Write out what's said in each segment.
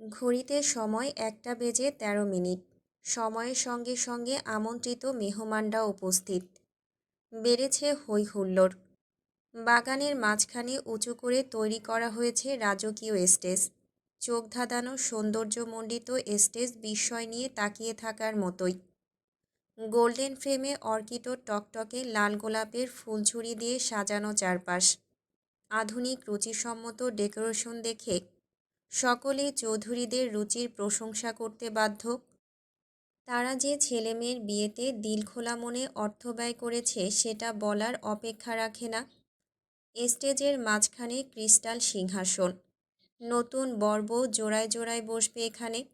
ঘড়িতে সময় একটা বেজে তেরো মিনিট। সময়ের সঙ্গে সঙ্গে আমন্ত্রিত মেহমানরা উপস্থিত। বেড়েছে হই হুল্লোড় বাগানের মাঝখানে উঁচু করে তৈরি করা হয়েছে রাজকীয় স্টেজ। চোখ ধাঁধানো সৌন্দর্যমণ্ডিত স্টেজ বিস্ময় নিয়ে তাকিয়ে থাকার মতোই। গোল্ডেন ফ্রেমে অর্কিড টকটকে লাল গোলাপের ফুলঝুরি দিয়ে সাজানো চারপাশ। আধুনিক রুচিসম্মত ডেকোরেশন দেখে সকলেই চৌধুরীদের রুচির প্রশংসা করতে বাধ্য। তারা যে ছেলেমেয়ের বিয়েতে দিল খোলা মনে অর্থ ব্যয় করেছে, সেটা বলার অপেক্ষা রাখে না। স্টেজের মাঝখানে ক্রিস্টাল সিংহাসন। নতুন বর্ব জোড়ায় জোড়ায় বসবে এখানে।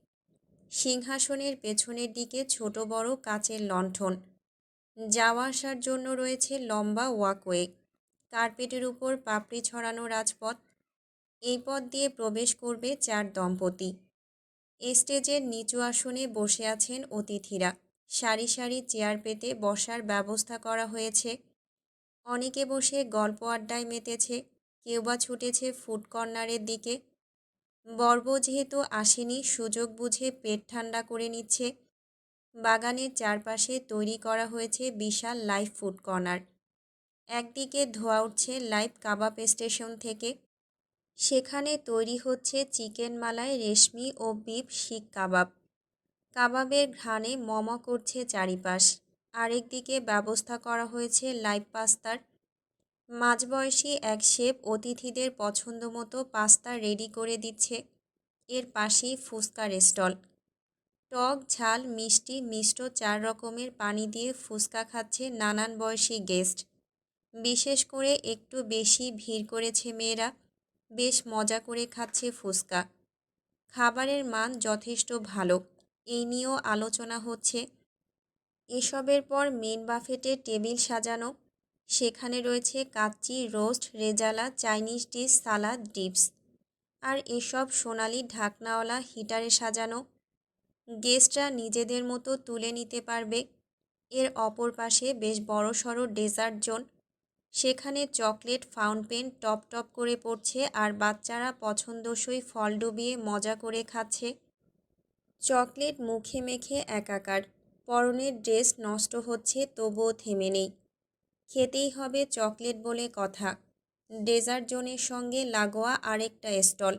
সিংহাসনের পেছনের দিকে ছোট বড় কাচের লণ্ঠন। যাওয়া আসার জন্য রয়েছে লম্বা ওয়াকওয়ে। কার্পেটের উপর পাপড়ি ছড়ানো রাজপথ। এই পথ দিয়ে প্রবেশ করবে চার দম্পতি। স্টেজের নিচু আসনে বসে আছেন অতিথিরা। সারি সারি চেয়ার পেতে বসার ব্যবস্থা করা হয়েছে। অনেকে বসে গল্প আড্ডায় মেতেছে, কেউ বা ছুটেছে ফুড কর্নারের দিকে। বর্ব যেহেতু আসেনি, সুযোগ বুঝে পেট ঠান্ডা করে নিচ্ছে। বাগানের চারপাশে তৈরি করা হয়েছে বিশাল লাইভ ফুড কর্নার। একদিকে ধোয়া উঠছে লাইভ কাবাব স্টেশন থেকে। সেখানে তৈরি হচ্ছে চিকেন মালাই, রেশমি ও বিফ শিক কাবাব। কাবাবের ঘ্রাণে মম করছে চারিপাশ। আরেকদিকে ব্যবস্থা করা হয়েছে লাইভ পাস্তার। মাঝবয়সী এক শেফ অতিথিদের পছন্দ মতো পাস্তা রেডি করে দিচ্ছে। এর পাশেই ফুচকার স্টল টক, ঝাল, মিষ্টি মিষ্ট চার রকমের পানি দিয়ে ফুচকা খাচ্ছে নানান বয়সী গেস্ট। বিশেষ করে একটু বেশি ভিড় করেছে মেয়েরা। বেশ মজা করে খাচ্ছে ফুচকা। খাবারের মান যথেষ্ট ভালো, এই নিয়েও আলোচনা হচ্ছে। এসবের পর মেন বাফেটে টেবিল সাজানো, সেখানে রয়েছে kacchi roast rezala Chinese dish salad dips আর এসব সোনালি ঢাকনাওয়ালা হিটারে সাজানো। গেস্টরা নিজেদের মতো তুলে নিতে পারবে। এর অপর পাশে বেশ বড় সড়ো ডেজার্ট জোন সেখানে চকলেট ফাউন্টেন টপ টপ করে পড়ছে আর বাচ্চারা পছন্দসই ফল ডুবিয়ে মজা করে খাচ্ছে। চকলেট মুখে মেখে একাকার। পরনের ড্রেস নষ্ট হচ্ছে, তবুও থেমে নেই। খেতেই হবে চকলেট বলে কথা। ডেজার্ট জোনের সঙ্গে লাগোয়া আরেকটা stall.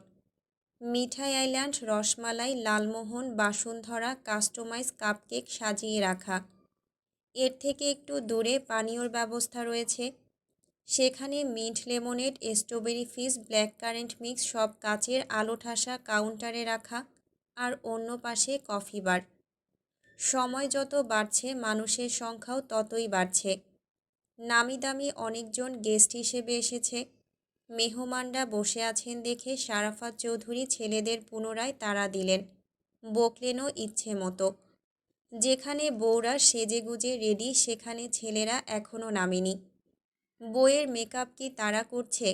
Mithai island, rasmalai, lalmohan, Bashundhara, customize cupcake সাজিয়ে রাখা। এর থেকে একটু দূরে পানীয়র ব্যবস্থা রয়েছে। সেখানে mint lemonade, strawberry fizz black currant mix, সব কাচের আলো ঠাসা কাউন্টারে রাখা আর অন্য পাশে কফি বার। সময় যত বাড়ছে, মানুষের সংখ্যাও ততই বাড়ছে। নামি দামি অনেকজন গেস্ট হিসেবে এসেছে। মেহমানরা বসে আছেন দেখে সারাফাত চৌধুরী ছেলেদের পুনরায় তাড়া দিলেন। বকলেনও ইচ্ছে মতো। যেখানে বউরা সেজে গুজে রেডি, সেখানে ছেলেরা এখনও নামেনি। বইয়ের মেকআপ কি তারা করছে?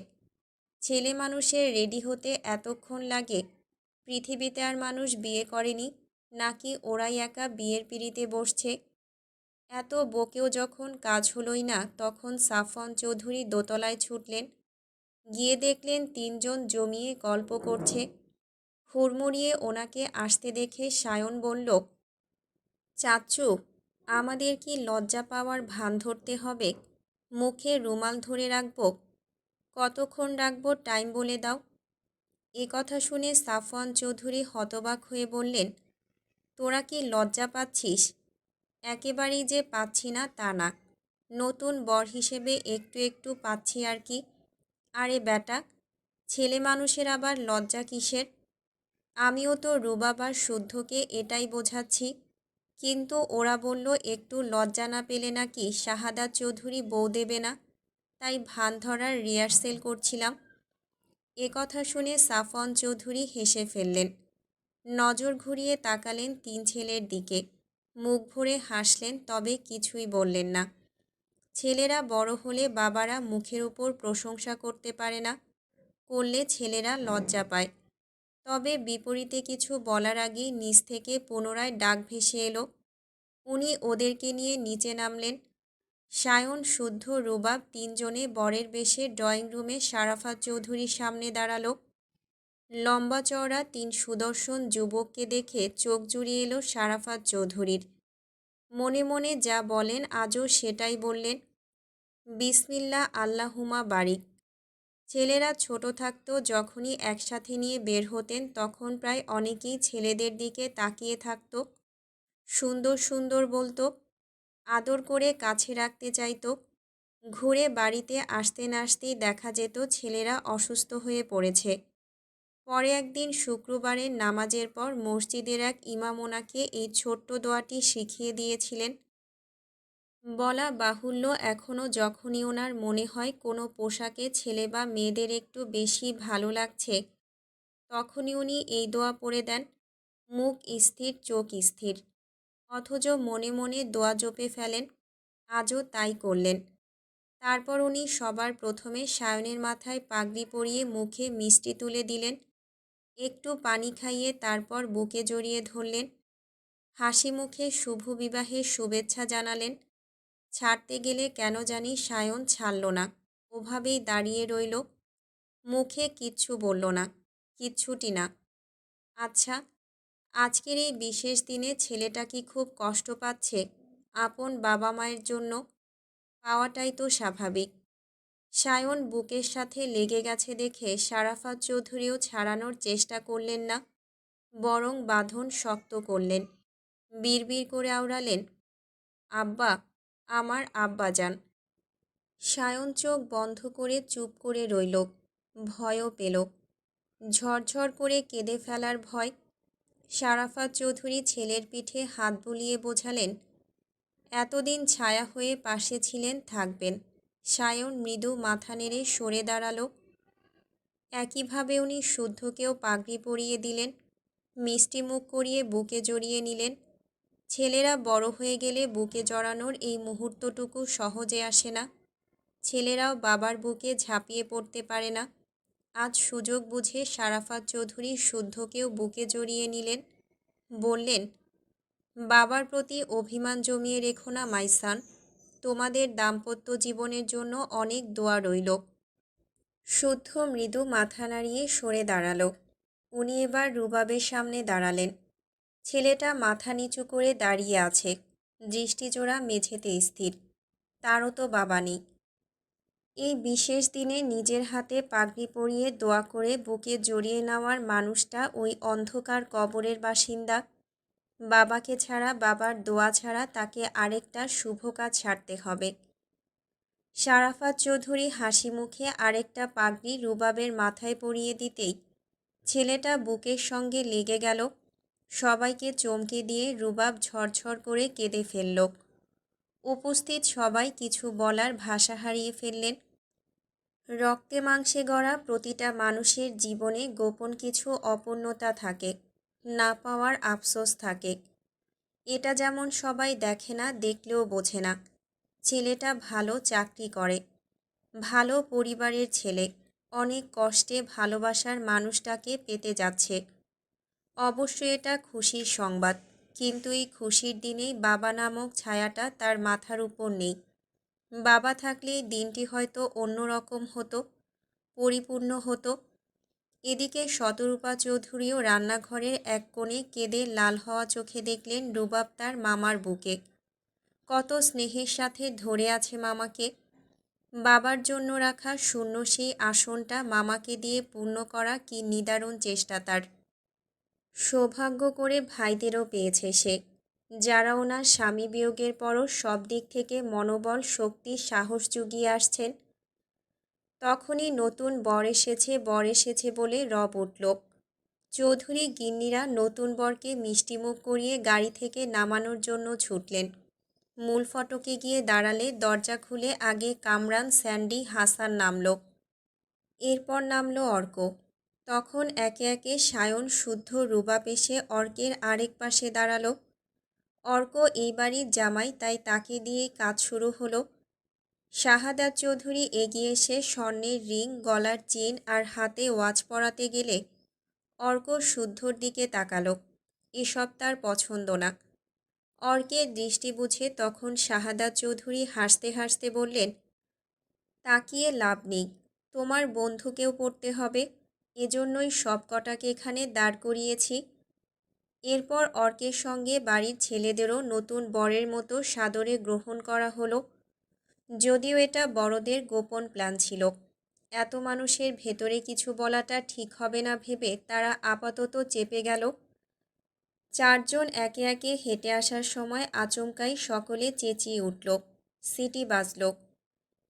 ছেলে মানুষের রেডি হতে এতক্ষণ লাগে? পৃথিবীতে আর মানুষ বিয়ে করেনি? নাকি ওরাই একা বিয়ের পিড়িতে বসছে? এত বকেও যখন কাজ হলোই না, তখন সাফন চৌধুরী দোতলায় ছুটলেন। গিয়ে দেখলেন তিনজন জমিয়ে গল্প করছে। হুড়মুড়িয়ে ওনাকে আসতে দেখে সায়ন বলল চাচ্চু আমাদের কি লজ্জা পাওয়ার ভান ধরতে হবে? মুখে রুমাল ধরে রাখব? কতক্ষণ রাখব? টাইম বলে দাও। এ কথা শুনে সাফওয়ান চৌধুরী হতবাক হয়ে বললেন, তোরা কি লজ্জা পাচ্ছিস? একেবারেই যে পাচ্ছি না তা না। নতুন বর হিসেবে একটু একটু পাচ্ছি আর কি। আরে বেটা ছেলে মানুষের আবার লজ্জা কিসের? আমিও তো রুবাবার শুদ্ধকে এটাই বোঝাচ্ছি। কিন্তু ওরা বলল, একটু লজ্জা না পেলে নাকি শাহাদা চৌধুরী বউ দেবে না? তাই ভান ধরার রিহার্সেল করছিলাম। এ কথা শুনে সাফন চৌধুরী হেসে ফেললেন। নজর ঘুরিয়ে তাকালেন তিন ছেলের দিকে। মুখ ভরে হাসলেন, তবে কিছুই বললেন না। ছেলেরা বড় হলে বাবারা মুখের উপর প্রশংসা করতে পারে না, করলে ছেলেরা লজ্জা পায়। তবে বিপরীতে কিছু বলার আগেই নিচ থেকে পুনরায় ডাক ভেসে এলো। উনি ওদেরকে নিয়ে নিচে নামলেন। সায়ন, শুদ্ধ, রুবাব তিনজনে বরের বেশে ড্রয়িং রুমে সারাফাত চৌধুরীর সামনে দাঁড়াল। লম্বা চওড়া তিন সুদর্শন যুবককে দেখে চোখ জুড়িয়ে এলো সারাফাত চৌধুরীর। মনে মনে যা বলেন, আজও সেটাই বললেন। বিসমিল্লা আল্লাহুমা বারিক। ছেলেরা ছোট থাকতো, যখনই একসাথে নিয়ে বের হতেন, তখন প্রায় অনেকেই ছেলেদের দিকে তাকিয়ে থাকতো। সুন্দর সুন্দর বলতো, আদর করে কাছে রাখতে চাইতো। ঘুরে বাড়িতে আসতে না আসতেই দেখা যেত ছেলেরা অসুস্থ হয়ে পড়েছে। পরে একদিন শুক্রবারের নামাজের পর মসজিদের এক ইমাম ওনাকে এই ছোট্ট দোয়াটি শিখিয়ে দিয়েছিলেন। বলা বাহুল্য এখনও যখনই ওনার মনে হয় কোনো পোশাকে ছেলে বা মেয়েদের একটু বেশি ভালো লাগছে, তখনই উনি এই দোয়া পড়ে দেন, মুখ স্থির, চোখ স্থির। অথচ মনে মনে দোয়া জপে ফেলেন, আজও তাই করলেন। তারপর উনি সবার প্রথমে সায়নের মাথায় পাগড়ি পরিয়ে মুখে মিষ্টি তুলে দিলেন, একটু পানি খাইয়ে তারপর বুকে জড়িয়ে ধরলেন হাসি মুখে শুভ বিবাহের শুভেচ্ছা জানালেন ছাড়তে গেলে কেন জানি সায়ন ছাড়ল না। ওভাবেই দাঁড়িয়ে রইল। মুখে কিচ্ছু বলল না, কিচ্ছুটি না। আচ্ছা আজকের এই বিশেষ দিনে ছেলেটা কি খুব কষ্ট পাচ্ছে? আপন বাবা মায়ের জন্য পাওয়াটাই তো স্বাভাবিক। সায়ন বুকের সাথে লেগে গেছে দেখে সারাফাত চৌধুরীও ছাড়ানোর চেষ্টা করলেন না, বরং বাঁধন শক্ত করলেন। বিড়বিড় করে আওড়ালেন, আব্বা আমার আব্বা যান সায়ন চোখ বন্ধ করে চুপ করে রইল, ভয়ও পেল। ঝরঝর করে কেঁদে ফেলার ভয় সারাফাত চৌধুরী ছেলের পিঠে হাত বুলিয়ে বোঝালেন, এতদিন ছায়া হয়ে পাশে ছিলেন, থাকবেন। সায়ন মৃদু মাথা নেড়ে সরে দাঁড়াল। একইভাবে উনি শুদ্ধকেও পাগড়ি পরিয়ে দিলেন মিষ্টি মুখ করিয়ে বুকে জড়িয়ে নিলেন। ছেলেরা বড় হয়ে গেলে বুকে জড়ানোর এই মুহূর্তটুকু সহজে আসে না। ছেলেরাও বাবার বুকে ঝাঁপিয়ে পড়তে পারে না। আজ সুযোগ বুঝে সারাফাত চৌধুরী শুদ্ধকেও বুকে জড়িয়ে নিলেন। বললেন, বাবার প্রতি অভিমান জমিয়ে রেখো না, মাইসান। তোমাদের দাম্পত্য জীবনের জন্য অনেক দোয়া রইল শুদ্ধ মৃদু মাথা নাড়িয়ে সরে দাঁড়াল। উনি এবার রুবাবের সামনে দাঁড়ালেন। ছেলেটা মাথা নিচু করে দাঁড়িয়ে আছে। দৃষ্টিজোড়া মেঝেতে স্থির। তারও তো বাবা নেই। এই বিশেষ দিনে নিজের হাতে পাগড়ি পরিয়ে দোয়া করে বুকে জড়িয়ে নেওয়ার মানুষটা ওই অন্ধকার কবরের বাসিন্দা। বাবাকে ছাড়া বাবার দোয়া ছাড়া তাকে আরেকটা শুভ কাজ ছাড়তে হবে। সারাফাত চৌধুরী হাসি মুখে আরেকটা পাগড়ি রুবাবের মাথায় পরিয়ে দিতেই ছেলেটা বুকের সঙ্গে লেগে গেল। সবাইকে চমকে দিয়ে রুবাব ঝরঝর করে কেঁদে ফেলল। উপস্থিত সবাই কিছু বলার ভাষা হারিয়ে ফেললেন। রক্তে মাংসে গড়া প্রতিটা মানুষের জীবনে গোপন কিছু অপূর্ণতা থাকে, না পাওয়ার আফসোস থাকে। এটা যেমন সবাই দেখে না, দেখলেও বোঝে না। ছেলেটা ভালো চাকরি করে, ভালো পরিবারের ছেলে, অনেক কষ্টে ভালোবাসার মানুষটাকে পেতে যাচ্ছে। অবশ্যই এটা খুশির সংবাদ। কিন্তু এই খুশির দিনেই বাবা নামক ছায়াটা তার মাথার উপর নেই। বাবা থাকলে দিনটি হয়তো অন্যরকম হতো, পরিপূর্ণ হতো। এদিকে শতরূপা চৌধুরীও রান্নাঘরের এক কোণে কেঁদে লাল হওয়া চোখে দেখলেন রুবাব তার মামার বুকে। কত স্নেহের সাথে ধরে আছে মামাকে। বাবার জন্য রাখা শূন্য সেই আসনটা মামাকে দিয়ে পূর্ণ করা কি নিদারুণ চেষ্টা তার। সৌভাগ্য করে ভাইদেরও পেয়েছে সে। যারা ওনার স্বামী বিয়োগের পরও সব দিক থেকে মনোবল, শক্তি, সাহস জুগিয়ে আসছেন, তখনই নতুন বর এসেছে বর এসেছে বলে রব উঠল। চৌধুরী গিন্নিরা নতুন বরকে মিষ্টিমুখ করিয়ে গাড়ি থেকে নামানোর জন্য ছুটলেন। মূল ফটকে গিয়ে দাঁড়ালে দরজা খুলে আগে কামরান, স্যান্ডি, হাসান নামল। এরপর নামল অর্ক। তখন একে একে সায়ন শুদ্ধ রুবাব পেশে অর্কের আরেক পাশে দাঁড়াল। অর্ক এই বাড়ির জামাই, তাই তাকে দিয়েই কাজ শুরু হলো। শাহাদাত চৌধুরী এগিয়ে এসে স্বর্ণের রিং, গলার চেন আর হাতে ওয়াচ পরাতে গেলে অর্ক শুদ্ধর দিকে তাকালো। এসব তার পছন্দ না। অর্কের দৃষ্টি বুঝে তখন শাহাদাত চৌধুরী হাসতে হাসতে বললেন, তাকিয়ে লাভ নেই। তোমার বন্ধুকেও পড়তে হবে। এজন্যই সব কটাকে এখানে দাঁড় করিয়েছি। এরপর অর্কের সঙ্গে বাড়ির ছেলেদেরও নতুন বরের মতো সাদরে গ্রহণ করা হলো। যদিও এটা বড়দের গোপন প্ল্যান ছিল। এত মানুষের ভেতরে কিছু বলাটা ঠিক হবে না ভেবে তারা আপাতত চেপে গেল। চারজন একে একে হেঁটে আসার সময় আচমকাই সকলে চেঁচিয়ে উঠল। সিটি বাজল।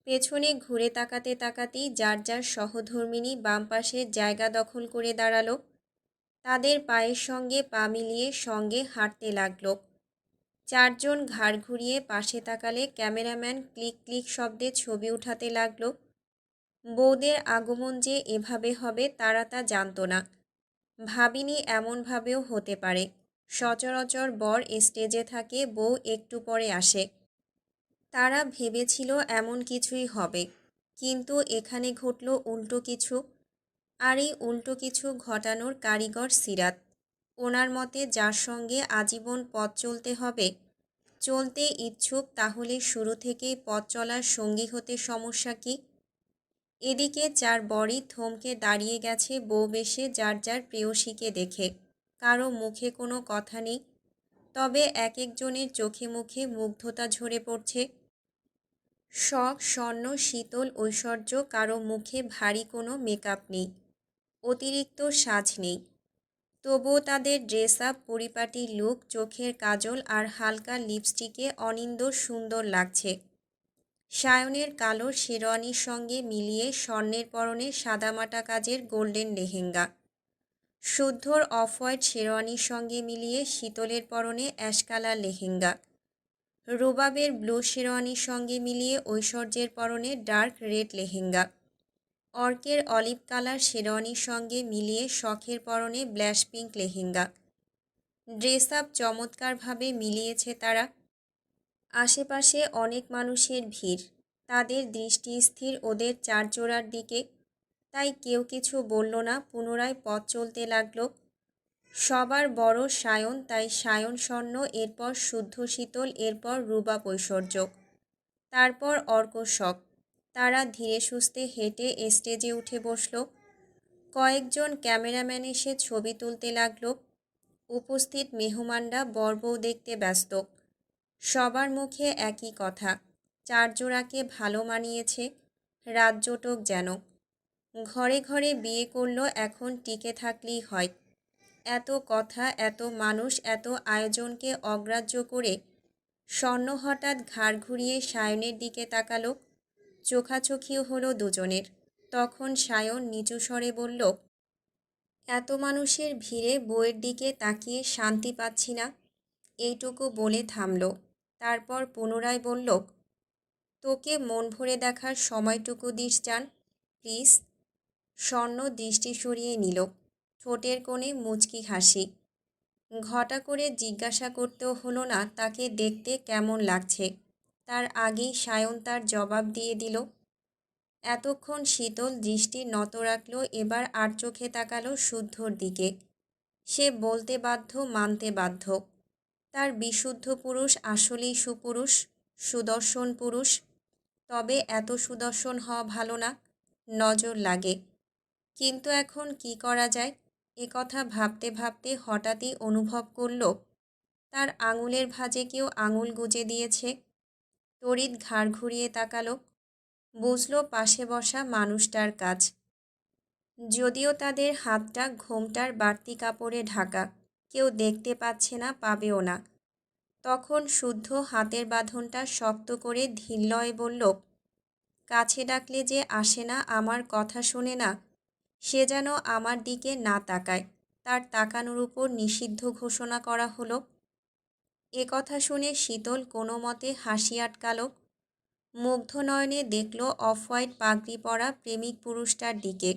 পেছনে ঘুরে তাকাতে তাকাতেই যার যার সহধর্মিনী বাম পাশের জায়গা দখল করে দাঁড়াল। তাদের পায়ের সঙ্গে পা মিলিয়ে সঙ্গে হাঁটতে লাগল। চারজন ঘাড় ঘুরিয়ে পাশে তাকালে ক্যামেরাম্যান ক্লিক ক্লিক শব্দে ছবি উঠাতে লাগল। বৌদের আগমন যে এভাবে হবে তারা তা জানতো না। ভাবিনি এমনভাবেও হতে পারে। সচরাচর বর স্টেজে থাকে, বউ একটু পরে আসে। তারা ভেবেছিল এমন কিছুই হবে, কিন্তু এখানে ঘটল উল্টো কিছু। আর এই উল্টো কিছু ঘটানোর কারিগর সিরাত। ওনার মতে, যার সঙ্গে আজীবন পথ চলতে হবে, চলতে ইচ্ছুক, তাহলে শুরু থেকেই পথ চলার সঙ্গী হতে সমস্যা কী? এদিকে চার বড়ি থমকে দাঁড়িয়ে গেছে বউ বেশে, যার যার প্রেয়সীকে দেখে। কারও মুখে কোনো কথা নেই। তবে এক একজনের চোখে মুখে মুগ্ধতা ঝরে পড়ছে। শখ, স্বর্ণ, শীতল, ঐশ্বর্য, কারও মুখে ভারী কোনো মেকআপ নেই, অতিরিক্ত সাজ নেই। তবুও তাদের ড্রেস আপ পরিপাটি লুক চোখের কাজল আর হালকা লিপস্টিকে অনিন্দ সুন্দর লাগছে। সায়নের কালো শেরওয়ানির সঙ্গে মিলিয়ে স্বর্ণের পরনে সাদামাটা কাজের গোল্ডেন লেহেঙ্গা। শুদ্ধর অফ হোয়াইট শেরওয়ানির সঙ্গে মিলিয়ে শীতলের পরনে অ্যাশকালার লেহেঙ্গা। রুবাবের ব্লু শেরওয়ানির সঙ্গে মিলিয়ে ঐশ্বর্যের পরনে ডার্ক রেড লেহেঙ্গা। অর্কের অলিভ কালার শেরওয়ানির সঙ্গে মিলিয়ে শখের পরনে blush pink lehenga. Dress up চমৎকারভাবে মিলিয়েছে তারা। আশেপাশে অনেক মানুষের ভিড়। তাদের দৃষ্টি স্থির, ওদের চারজোড়ার দিকে। তাই কেউ কিছু বলল না, পুনরায় পথ চলতে লাগল। সবার বড় সায়ন, তাই সায়ন স্বর্ণ, এরপর শুদ্ধ শীতল, এরপর রুবা ঐশ্বর্য তারপর অর্ক শখ। তারা ধীরে সুস্থে হেঁটে স্টেজে উঠে বসল। কয়েকজন ক্যামেরাম্যান এসে ছবি তুলতে লাগল। উপস্থিত মেহমানরা বর্বউ দেখতে ব্যস্ত। সবার মুখে একই কথা। চারজোড়াকে ভালো মানিয়েছে রাজ্যটক যেন। ঘরে ঘরে বিয়ে করল, এখন টিকে থাকলেই হয়। এত কথা, এত মানুষ, এত আয়োজনকে অগ্রাহ্য করে স্বর্ণ হঠাৎ ঘাড় ঘুরিয়ে সায়নের দিকে তাকালো। চোখাচোখিও হলো দুজনের। তখন সায়ন নিচু স্বরে বলল, এত মানুষের ভিড়ে বইয়ের দিকে তাকিয়ে শান্তি পাচ্ছি না। এইটুকু বলে থামল। তারপর পুনরায় বলল, তোকে মন ভরে দেখার সময়টুকু দিস যান প্লিজ। স্বর্ণ দৃষ্টি সরিয়ে নিল। ঠোঁটের কোণে মুচকি হাসি। ঘটা করে জিজ্ঞাসা করতেও হলো না তাকে দেখতে কেমন লাগছে। তার আগেই সায়ন তার জবাব দিয়ে দিল, এতক্ষণ শীতল দৃষ্টি নত রাখল, এবার আর চোখে তাকালো শুদ্ধর দিকে। সে বলতে বাধ্য, মানতে বাধ্য। তার বিশুদ্ধ পুরুষ আসলেই সুপুরুষ, সুদর্শন পুরুষ। তবে এত সুদর্শন হওয়া ভালো না, নজর লাগে। কিন্তু এখন কি করা যায়? এ কথা ভাবতে ভাবতে হঠাৎই অনুভব করল, তার আঙুলের ভাজে কেউ আঙুল গুজে দিয়েছে। তড়িৎ ঘাড় ঘুরিয়ে তাকালো, বুঝলো পাশে বসা মানুষটার কাজ। যদিও তাদের হাতটা ঘোমটার বাড়তি কাপড়ে ঢাকা, কেউ দেখতে পাচ্ছে না, পাবেও না। তখন শুদ্ধ হাতের বাঁধনটা শক্ত করে ধিল্লয়ে বলল, কাছে ডাকলে যে আসে না, আমার কথা শোনে না সে যেন আমার দিকে না তাকায়। তার তাকানোর উপর নিষিদ্ধ ঘোষণা করা হলো। এ কথা শুনে শীতল কোনো মতে হাসি আটকালো। মুগ্ধ নয়নে দেখল অফ হোয়াইট পাগড়ি পরা প্রেমিক পুরুষটার দিকে।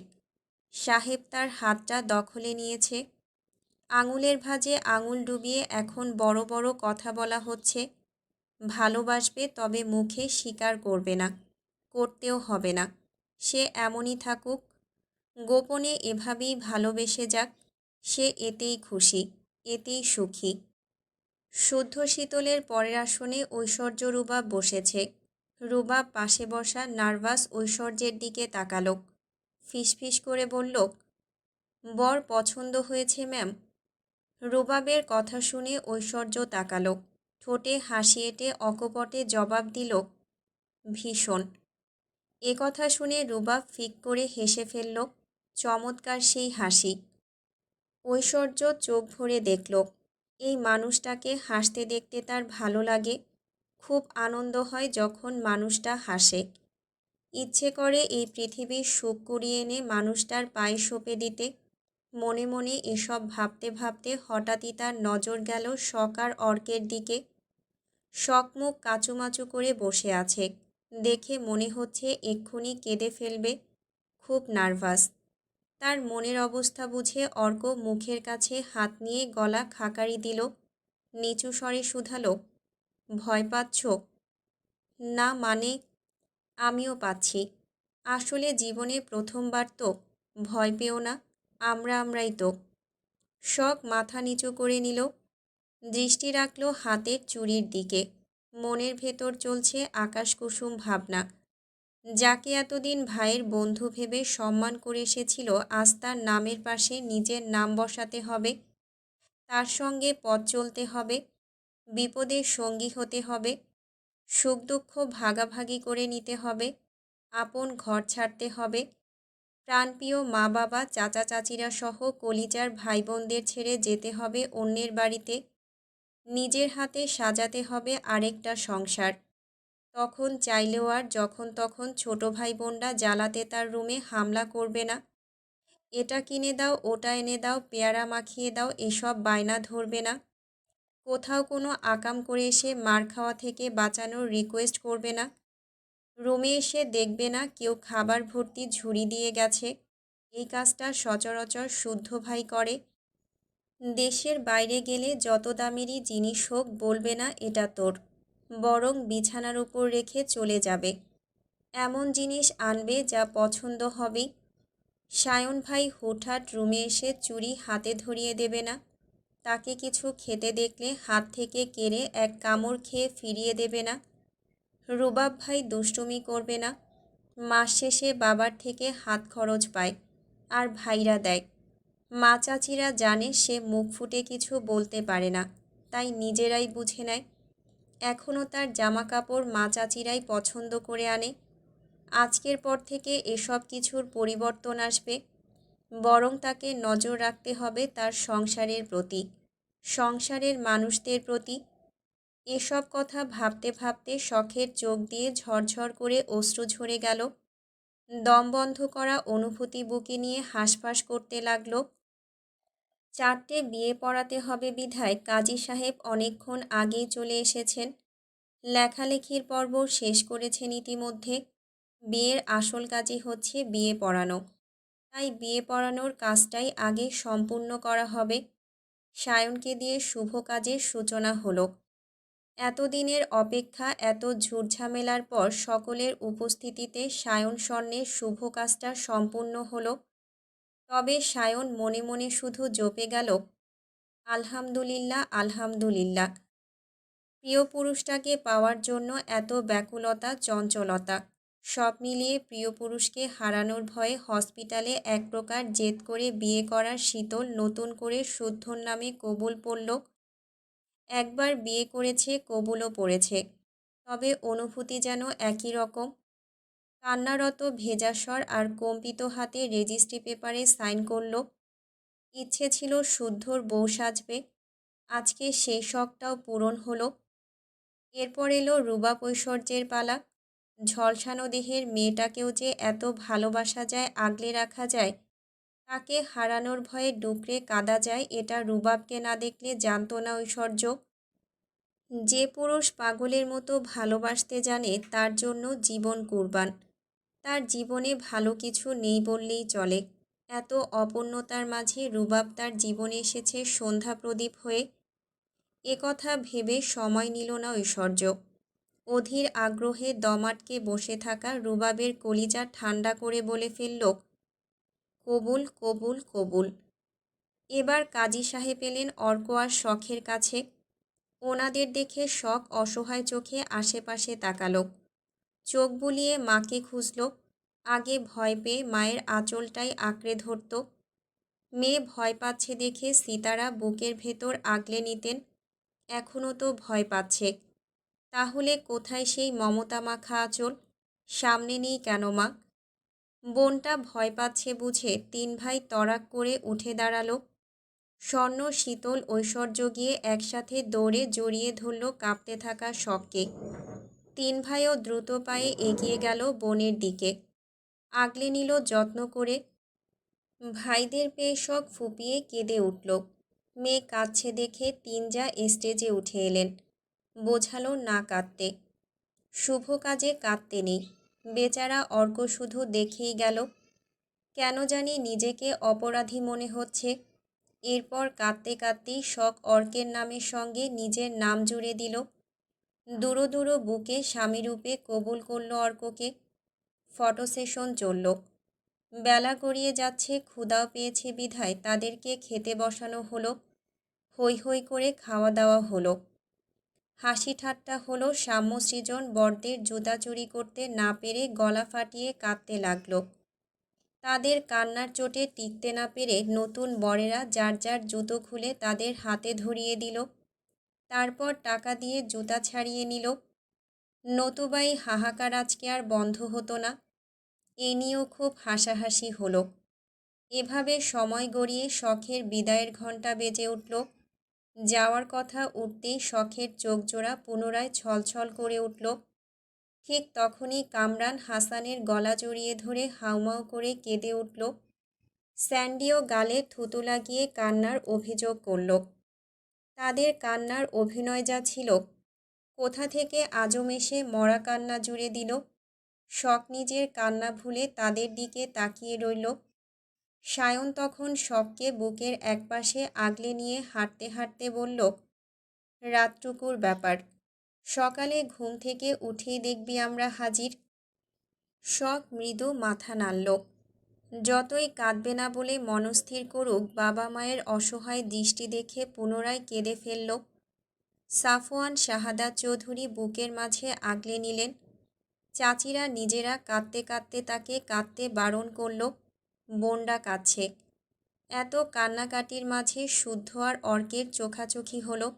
সাহেব তার হাতটা দখলে নিয়েছে। আঙুলের ভাঁজে আঙুল ডুবিয়ে এখন বড় বড় কথা বলা হচ্ছে। ভালোবাসবে তবে মুখে স্বীকার করবে না। করতেও হবে না। সে এমনই থাকুক গোপনে এভাবেই ভালোবেসে যাক, সে এতেই খুশি, এতেই সুখী। শুদ্ধ শীতলের পরের আসনে ঐশ্বর্য রুবাব বসেছে। রুবাব পাশে বসা নার্ভাস ঐশ্বর্যের দিকে তাকালো। ফিসফিস করে বলল, বর পছন্দ হয়েছে, ম্যাম। রুবাবের কথা শুনে ঐশ্বর্য তাকালো। ঠোঁটে হাসি এঁটে অকপটে জবাব দিল, ভীষণ। এ কথা শুনে রুবাব ফিক করে হেসে ফেলল চমৎকার সেই হাসি। ঐশ্বর্য চোখ ভরে দেখল, এই মানুষটাকে হাসতে দেখতে তার ভালো লাগে। খুব আনন্দ হয় যখন মানুষটা হাসে। ইচ্ছে করে এই পৃথিবীর সুখ কুড়িয়ে এনে মানুষটার পায়ে সঁপে দিতে। মনে মনে এসব ভাবতে ভাবতে হঠাৎই তার নজর গেল শখ অর্কের দিকে। শখ মুখ কাচুমাচু করে বসে আছে। দেখে মনে হচ্ছে এক্ষুনি কেঁদে ফেলবে। খুব নার্ভাস। তার মনের অবস্থা বুঝে অর্ক মুখের কাছে হাত নিয়ে গলা খাকারি দিল। নিচু স্বরে শুধালো, ভয় পাচ্ছ? না মানে আমিও পাচ্ছি। আসলে জীবনে প্রথমবার তো, ভয় পেও না, আমরা আমরাই তো। শখ মাথা নিচু করে নিল, দৃষ্টি রাখল হাতের চুরির দিকে। মনের ভেতর চলছে আকাশকুসুম ভাবনা। যাকে এতদিন ভাইয়ের বন্ধু ভেবে সম্মান করে এসেছিল, আজ তার নামের পাশে নিজের নাম বসাতে হবে, তার সঙ্গে পথ চলতে হবে, বিপদের সঙ্গী হতে হবে, সুখ দুঃখ ভাগাভাগি করে নিতে হবে, আপন ঘর ছাড়তে হবে, প্রাণপ্রিয় মা বাবা, চাচা চাচিরা সহ কলিজার ভাই বোনদের ছেড়ে যেতে হবে অন্যের বাড়িতে, নিজের হাতে সাজাতে হবে আরেকটা সংসার। তখন চাইলেও আর যখন তখন ছোট ভাই বোনরা জ্বালাতে তার রুমে হামলা করবে না। এটা কিনে দাও, ওটা এনে দাও, পেয়ারা মাখিয়ে দাও, এসব বায়না ধরবে না। কোথাও কোনো আকাম করে এসে মার খাওয়া থেকে বাঁচানোর রিকোয়েস্ট করবে না। রুমে এসে দেখবে না কেউ খাবার ভর্তি ঝুড়ি দিয়ে গেছে। এই কাজটা সচরাচর শুদ্ধ ভাই করে। দেশের বাইরে গেলে যত দামেরই জিনিস হোক বলবে না, এটা তোর। বরং বিছানার উপর রেখে চলে যাবে। এমন জিনিস আনবে যা পছন্দ হবে। সায়ন ভাই হুটহাট রুমে এসে চুরি হাতে ধরিয়ে দেবে না। তাকে কিছু খেতে দেখলে হাত থেকে কেড়ে এক কামড় খেয়ে ফিরিয়ে দেবে না। রুবাব ভাই দুষ্টুমি করবে না। মাস শেষে বাবার থেকে হাত খরচ পায় আর ভাইরা দেয়। মা চাচিরা জানে সে মুখ ফুটে কিছু বলতে পারে না, তাই নিজেরাই বুঝে নেয়। এখনও তার জামা কাপড় মা চাচিরাই পছন্দ করে আনে। আজকের পর থেকে এসব কিছুর পরিবর্তন আসবে। বরং তাকে নজর রাখতে হবে তার সংসারের প্রতি, সংসারের মানুষদের প্রতি। এসব কথা ভাবতে ভাবতে শখের চোখ দিয়ে ঝরঝর করে অশ্রু ঝরে গেল। দম বন্ধ করা অনুভূতি বুকে নিয়ে হাঁসফাঁস করতে লাগল। চারটে বিয়ে পড়াতে হবে বিধায় কাজী সাহেব অনেকক্ষণ আগেই চলে এসেছেন। লেখালেখির পর্ব শেষ করেছেন ইতিমধ্যে। বিয়ের আসল কাজই হচ্ছে বিয়ে পড়ানো। তাই বিয়ে পড়ানোর কাজটাই আগে সম্পূর্ণ করা হবে। সায়নকে দিয়ে শুভ কাজের সূচনা হলো। এতদিনের অপেক্ষা, এত ঝুটঝামেলার পর সকলের উপস্থিতিতে সায়ন স্বর্ণের শুভ কাজটা সম্পূর্ণ হলো। তবে সায়ন মনে মনে শুধু জপে গেল, আলহামদুলিল্লাহ আলহামদুলিল্লাহ। প্রিয় পুরুষটাকে পাওয়ার জন্য এত ব্যাকুলতা, চঞ্চলতা, সব মিলিয়ে প্রিয় পুরুষকে হারানোর ভয়ে হসপিটালে এক প্রকার জেদ করে বিয়ে করার শীতল নতুন করে শুদ্ধর নামে কবুল পড়ল। একবার বিয়ে করেছে, কবুলও পড়েছে। তবে অনুভূতি যেন একই রকম। কান্নারত ভেজাস্বর আর কম্পিত হাতে রেজিস্ট্রি পেপারে সাইন করল, ইচ্ছে ছিল শুদ্ধর বউ সাজবে, আজকে সেই শখটাও পূরণ হলো। এরপর এলো রুবাব ঐশ্বর্যের পালা, ঝলসানো দেহের মেয়েটাকেও যে এত ভালোবাসা যায়, আগলে রাখা যায়, তাকে হারানোর ভয়ে ডুকরে কাদা যায়, এটা রুবাবকে না দেখলে জানত না ঐশ্বর্য। যে পুরুষ পাগলের মতো ভালোবাসতে জানে, তার জন্য জীবন কুরবান। তার জীবনে ভালো কিছু নেই বললেই চলে। এত অপূর্ণতার মাঝে রুবাব তার জীবনে এসেছে সন্ধ্যা প্রদীপ হয়ে। এ কথা ভেবে সময় নিল না ঐশ্বর্য। অধীর আগ্রহে দমাটকে বসে থাকা রুবাবের কলিজা ঠান্ডা করে বলে ফেলল, কবুল কবুল কবুল। এবার কাজী সাহেব এলেন অর্ক আর শখের কাছে। ওনাদের দেখে শখ অসহায় চোখে আশেপাশে তাকালো। চোখ বুলিয়ে মাকে খুঁজল। আগে ভয় পেয়ে মায়ের আঁচলটাই আঁকড়ে ধরত। মেয়ে ভয় পাচ্ছে দেখে সীতারা বুকের ভেতর আগলে নিতেন। এখনও তো ভয় পাচ্ছে। তাহলে কোথায় সেই মমতা মাখা আঁচল? সামনে নেই কেন মা? বোনটা ভয় পাচ্ছে বুঝে তিন ভাই তরাক করে উঠে দাঁড়াল। স্বর্ণ, শীতল ঐশ্বর্য গিয়ে একসাথে দৌড়ে জড়িয়ে ধরল কাঁপতে থাকা শখকে তিন ভাইও দ্রুত পায়ে এগিয়ে গেল বোনের দিকে। আগলে নিল যত্ন করে। ভাইদের পেয়ে শখ ফুপিয়ে কেঁদে উঠল। মেয়ে কাঁদছে দেখে তিন যা স্টেজে উঠে এলেন। বোঝালো না কাঁদতে। শুভ কাজে কাঁদতে নেই। বেচারা অর্ক শুধু দেখেই গেল। কেন জানি নিজেকে অপরাধী মনে হচ্ছে। এরপর কাঁদতে কাঁদতেই শখ অর্কের নামের সঙ্গে নিজের নাম জুড়ে দিল। দূরো দূরো বুকে স্বামীরূপে কবুল করল অর্ককে। ফটো সেশন চলল। বেলা গড়িয়ে যাচ্ছে ক্ষুদাও পেয়েছে বিধায়। তাদেরকে খেতে বসানো হলো, হৈ হৈ করে খাওয়া দাওয়া হলো। হাসি ঠাট্টা হলো, সাম্য সৃজন বরদের জুতা চুরি করতে না পেরে গলা ফাটিয়ে কাঁদতে লাগল। তাদের কান্নার চোটে টিকতে না পেরে নতুন বরেরা যার যার জুতো খুলে তাদের হাতে ধরিয়ে দিল। তারপর টাকা দিয়ে জুতা ছাড়িয়ে নিল। নতুবাই হাহাকার আজকে আর বন্ধ হতো না। এ নিয়েও খুব হাসাহাসি হলো। এভাবে সময় গড়িয়ে শখের বিদায়ের ঘণ্টা বেজে উঠল। যাওয়ার কথা উঠতেই শখের চোখজোড়া পুনরায় ছলছল করে উঠল। ঠিক তখনই কামরান হাসানের গলা জড়িয়ে ধরে হাউমাউ করে কেঁদে উঠল। স্যান্ডিও গালে থুতু লাগিয়ে কান্নার অভিযোগ করল। তাদের কান্নার অভিনয় যা ছিল, কোথা থেকে আজম এসে মরা কান্না জুড়ে দিল? শখ নিজের কান্না ভুলে তাদের দিকে তাকিয়ে রইল। সায়ন তখন শখকে বুকের একপাশে আগলে নিয়ে হাঁটতে হাঁটতে বলল, রাতটুকুর ব্যাপার। সকালে ঘুম থেকে উঠেই দেখবি আমরা হাজির। শখ মৃদু মাথা নাড়ল। যতই কাঁদবে না বলে মনস্থির করুক, বাবা মায়ের অসহায় দৃষ্টি দেখে পুনরায় কেঁদে ফেলল। সাফওয়ান শাহাদা চৌধুরী বুকের মাঝে আগলে নিলেন। চাচিরা নিজেরা কাঁদতে কাঁদতে তাকে কাঁদতে বারণ করল। বোনডা কাছে এত কান্নাকাটির মাঝে শুদ্ধ আর অর্কের চোখাচোখি হলো।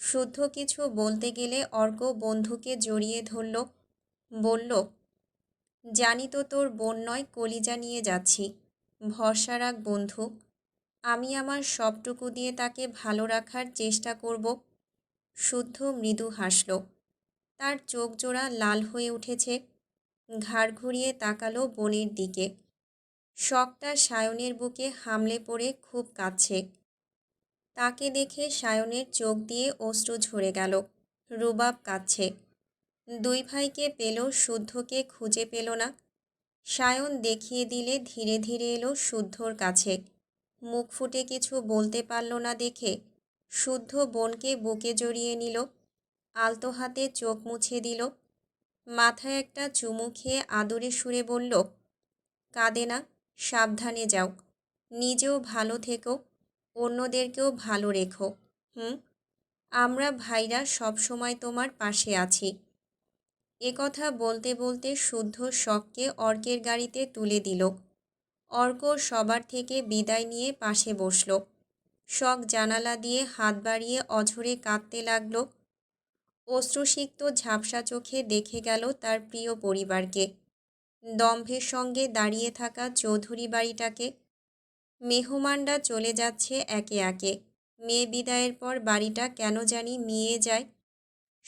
শুদ্ধ কিছু বলতে গেলে অর্ক বন্ধুকে জড়িয়ে ধরল। বলল জানি তো তোর বোন নয়, কলিজা নিয়ে যাচ্ছি। ভরসা রাখ বন্ধু, আমি আমার সবটুকু দিয়ে তাকে ভালো রাখার চেষ্টা করব। শুদ্ধ মৃদু হাসল। তার চোখ জোড়া লাল হয়ে উঠেছে। ঘাড় ঘুরিয়ে তাকালো বোনের দিকে। শখটা সায়নের বুকে হামলে পড়ে খুব কাঁদছে। তাকে দেখে সায়নের চোখ দিয়ে অশ্রু ঝরে গেল। রুবাব কাঁদছে। দুই ভাইকে পেল, শুদ্ধকে খুঁজে পেল না। সায়ন দেখিয়ে দিলে ধীরে ধীরে এলো শুদ্ধর কাছে। মুখ ফুটে কিছু বলতে পারল না দেখে শুদ্ধ বোনকে বুকে জড়িয়ে নিল, আলতো হাতে চোখ মুছে দিল, মাথায় একটা চুমু খেয়ে আদরে সুরে বলল, কাঁদে না, সাবধানে যাও। নিজেও ভালো থেকো, অন্যদেরকেও ভালো রেখো। হুম? আমরা ভাইরা সব সময় তোমার পাশে আছি। এ কথা বলতে বলতে শুদ্ধ শখকে অর্কের গাড়িতে তুলে দিল। অর্ক সবার থেকে বিদায় নিয়ে পাশে বসল। শখ জানালা দিয়ে হাত বাড়িয়ে অঝরে কাঁদতে লাগল। অশ্রুসিক্ত ঝাপসা চোখে দেখে গেল তার প্রিয় পরিবারকে। দম্ভের সঙ্গে দাঁড়িয়ে থাকা চৌধুরী বাড়িটাকে। মেহমানরা চলে যাচ্ছে একে একে। মেয়ে বিদায়ের পর বাড়িটা কেন জানি নিয়ে যায়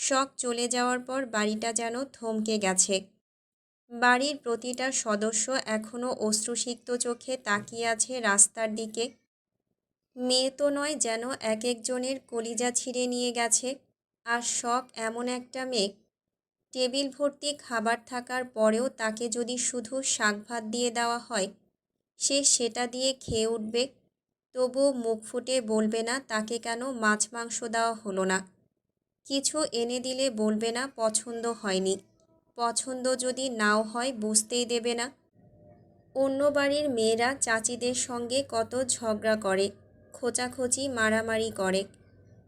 শখ চলে যাওয়ার পর বাড়িটা যেন থমকে গেছে। বাড়ির প্রতিটা সদস্য এখনও অশ্রুসিক্ত চোখে তাকিয়ে আছে রাস্তার দিকে। মেয়ে তো নয় যেন এক একজনের কলিজা ছিঁড়ে নিয়ে গেছে। আর শখ এমন একটা মেয়ে। টেবিল ভর্তি খাবার থাকার পরেও তাকে যদি শুধু শাক ভাত দিয়ে দেওয়া হয়, সে সেটা দিয়ে খেয়ে উঠবে। তবুও মুখ ফুটে বলবে না তাকে কেন মাছ মাংস দেওয়া হলো না। কিছু এনে দিলে বলবে না, পছন্দ হয়নি। পছন্দ যদি নাও হয়, বুঝতেই দেবে না। অন্য বাড়ির মেয়েরা চাচিদের সঙ্গে কত ঝগড়া করে, খোঁচাখোঁচি মারামারি করে।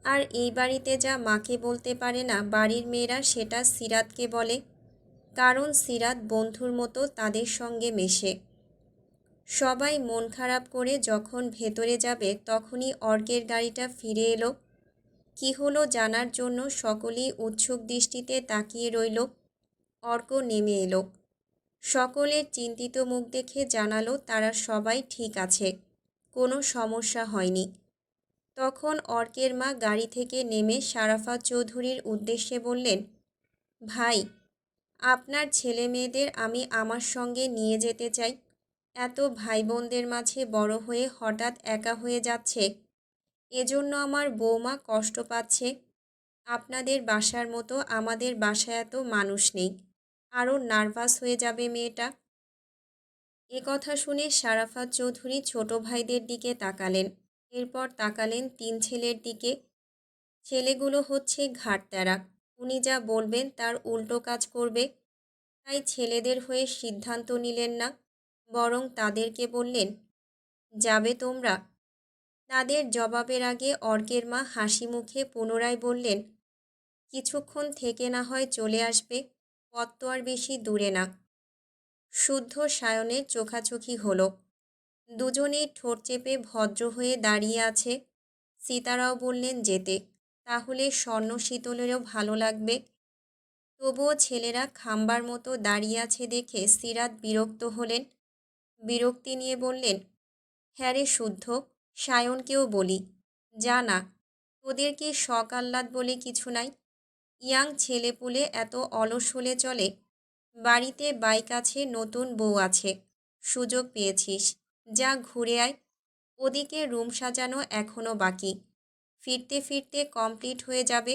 আর এই বাড়িতে যা মাকে বলতে পারে না, বাড়ির মেয়েরা সেটা সিরাতকে বলে। কারণ সিরাত বন্ধুর মতো তাদের সঙ্গে মেশে। সবাই মন খারাপ করে যখন ভেতরে যাবে, তখনই অর্কের গাড়িটা ফিরে এলো। কি হলো জানার জন্য সকলেই উৎসুক দৃষ্টিতে তাকিয়ে রইল। অর্ক নেমে এলো। সকলের চিন্তিত মুখ দেখে জানালো, তারা সবাই ঠিক আছে, কোনো সমস্যা হয়নি। তখন অর্কের মা গাড়ি থেকে নেমে সারাফা চৌধুরীর উদ্দেশ্যে বললেন, ভাই, আপনার ছেলে মেয়েদের আমি আমার সঙ্গে নিয়ে যেতে চাই। এত ভাই বোনদের মাঝে বড় হয়ে হঠাৎ একা হয়ে যাচ্ছে। এজন্য আমার বৌমা কষ্ট পাচ্ছে। আপনাদের বাসার মতো আমাদের বাসায় এত মানুষ নেই। আরও নার্ভাস হয়ে যাবে মেয়েটা। এ কথা শুনে সারাফাত চৌধুরী ছোট ভাইদের দিকে তাকালেন। এরপর তাকালেন তিন ছেলের দিকে। ছেলেগুলো হচ্ছে ঘাটতেরা উনি যা বলবেন তার উল্টো কাজ করবে। তাই ছেলেদের হয়ে সিদ্ধান্ত নিলেন না। বরং তাদেরকে বললেন, যাবে তোমরা। তাদের জবাবের আগে অর্কের মা হাসি মুখে পুনরায় বললেন, কিছুক্ষণ থেকে না হয় চলে আসবে, পথ তো আর বেশি দূরে না। শুদ্ধ সায়নের চোখাচোখি হলো। দুজনেই ঠোঁট চেপে ভদ্র হয়ে দাঁড়িয়ে আছে। সীতারাও বললেন, যেতে, তাহলে স্বর্ণ শীতলেরও ভালো লাগবে। তবুও ছেলেরা খাম্বার মতো দাঁড়িয়ে আছে দেখে সিরাত বিরক্ত হলেন। বিরক্তি নিয়ে বললেন হ্যাঁ রে শুদ্ধ সায়নকেও বলি, যা না, তোদের কি শখ আহ্লাদ বলে কিছু নাই? ইয়াং ছেলেপুলে এত অলস হলে চলে, বাড়িতে বাইক আছে, নতুন বউ আছে, সুযোগ পেয়েছিস, যা ঘুরে আয়, ওদিকে রুম সাজানো এখনও বাকি, ফিরতে ফিরতে কমপ্লিট হয়ে যাবে।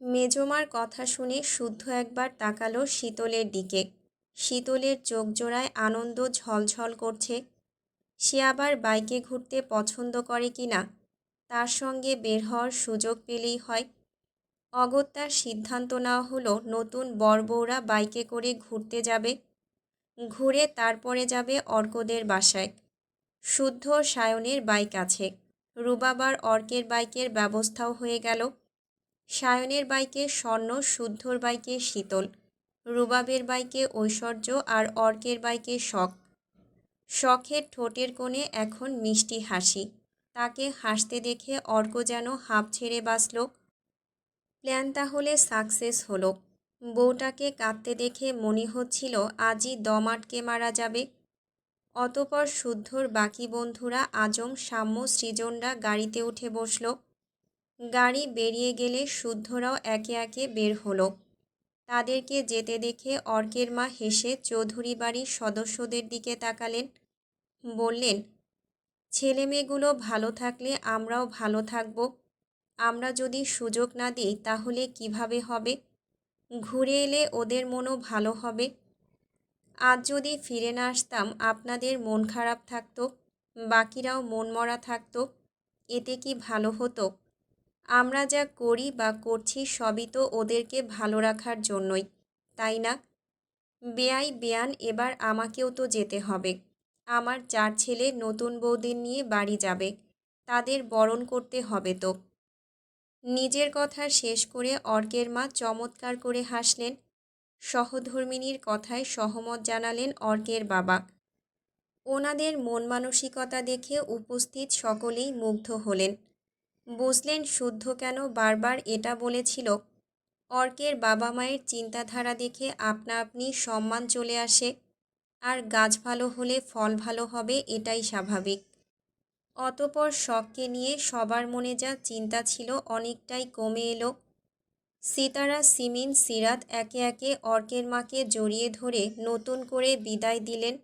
মেজমার কথা শুনে শুদ্ধ একবার তাকালো শীতলের দিকে, শীতলের চোখ জোড়ায় আনন্দ ঝলঝল করছে সে আবার বাইকে ঘুরতে পছন্দ করে কি না, তার সঙ্গে বের হওয়ার সুযোগ পেলেই হয়। অগত্যার সিদ্ধান্ত নেওয়া হলো, নতুন বরবৌরা বাইকে করে ঘুরতে যাবে। ঘুরে তারপরে যাবে অর্কদের বাসায়। শুদ্ধ সায়নের বাইক আছে। রুবাবার অর্কের বাইকের ব্যবস্থাও হয়ে গেল। সায়নের বাইকে স্বর্ণ, শুদ্ধর বাইকে শীতল। রুবাবের বাইকে ঐশ্বর্য আর অর্কের বাইকে শখ। শখের ঠোঁটের কোণে এখন মিষ্টি হাসি। তাকে হাসতে দেখে অর্ক যেন হাঁপ ছেড়ে বাঁচল। প্ল্যান তাহলে সাকসেস হলো। বউটাকে কাঁদতে দেখে মনে হচ্ছিল আজই দম আটকে মারা যাবে। অতপর শুদ্ধর বাকি বন্ধুরা আজম, সাম্য, সৃজনরা গাড়িতে উঠে বসল। গাড়ি বেরিয়ে গেলে শুদ্ধরাও একে একে বের হলো। তাদেরকে যেতে দেখে অর্কের মা হেসে চৌধুরী বাড়ির সদস্যদের দিকে তাকালেন, বললেন ছেলে মেয়েগুলো ভালো থাকলে আমরাও ভালো থাকব। আমরা যদি সুযোগ না দিই তাহলে কীভাবে হবে? ঘুরে এলে ওদের মনও ভালো হবে। আজ যদি ফিরে না আসতাম আপনাদের মন খারাপ থাকতো, বাকিরাও মন মরা থাকতো। এতে কি ভালো হতো? আমরা যা করি বা করছি সবই তো ওদেরকে ভালো রাখার জন্যই, তাই না? বেয়াই বেয়ান এবার আমাকেও তো যেতে হবে। আমার চার ছেলে নতুন বৌদের নিয়ে বাড়ি যাবে, তাদের বরণ করতে হবে তো। নিজের কথা শেষ করে অর্কের মা চমৎকার করে হাসলেন। সহধর্মিনীর কথায় সহমত জানালেন অর্কের বাবা। ওনাদের মন মানসিকতা দেখে উপস্থিত সকলেই মুগ্ধ হলেন। বুঝলেন শুদ্ধ কেন বারবার এটা বলেছিল? অর্কের বাবা মায়ের চিন্তাধারা দেখে আপনা আপনি সম্মান চলে আসে। আর গাছ ভালো হলে ফল ভালো হবে, এটাই স্বাভাবিক। অতপর শখকে নিয়ে সবার মনে যা চিন্তা ছিল অনেকটাই কমে এলো। সিতারা, সিমিন, সিরাত একে একে অর্কের মাকে জড়িয়ে ধরে নতুন করে বিদায় দিলেন।